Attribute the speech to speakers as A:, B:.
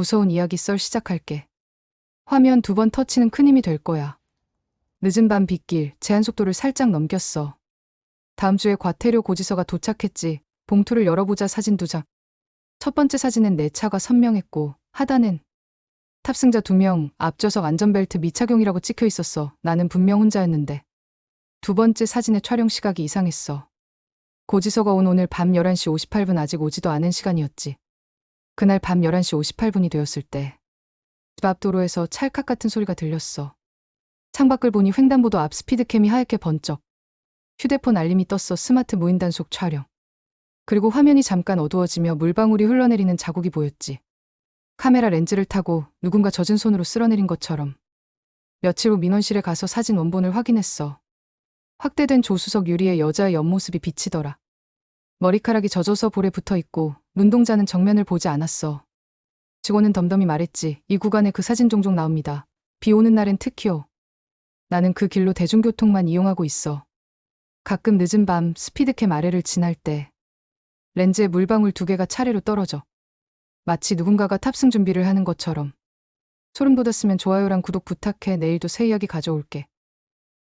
A: 무서운 이야기 썰 시작할게. 화면 두 번 터치는 큰 힘이 될 거야. 늦은 밤 빗길, 제한 속도를 살짝 넘겼어. 다음 주에 과태료 고지서가 도착했지. 봉투를 열어보자 사진 두 장. 첫 번째 사진은 내 차가 선명했고, 하단은 탑승자 두 명, 앞좌석 안전벨트 미착용이라고 찍혀 있었어. 나는 분명 혼자였는데. 두 번째 사진의 촬영 시각이 이상했어. 고지서가 온 오늘 밤 11시 58분 아직 오지도 않은 시간이었지. 그날 밤 11시 58분이 되었을 때, 집 앞 도로에서 찰칵 같은 소리가 들렸어. 창밖을 보니 횡단보도 앞 스피드캠이 하얗게 번쩍. 휴대폰 알림이 떴어 스마트 무인 단속 촬영. 그리고 화면이 잠깐 어두워지며 물방울이 흘러내리는 자국이 보였지. 카메라 렌즈를 타고 누군가 젖은 손으로 쓸어내린 것처럼. 며칠 후 민원실에 가서 사진 원본을 확인했어. 확대된 조수석 유리에 여자의 옆모습이 비치더라. 머리카락이 젖어서 볼에 붙어 있고 눈동자는 정면을 보지 않았어. 직원은 덤덤히 말했지. 이 구간에 그 사진 종종 나옵니다. 비 오는 날엔 특히요. 나는 그 길로 대중교통만 이용하고 있어. 가끔 늦은 밤 스피드캠 아래를 지날 때 렌즈에 물방울 두 개가 차례로 떨어져. 마치 누군가가 탑승 준비를 하는 것처럼. 소름 돋았으면 좋아요랑 구독 부탁해. 내일도 새 이야기 가져올게.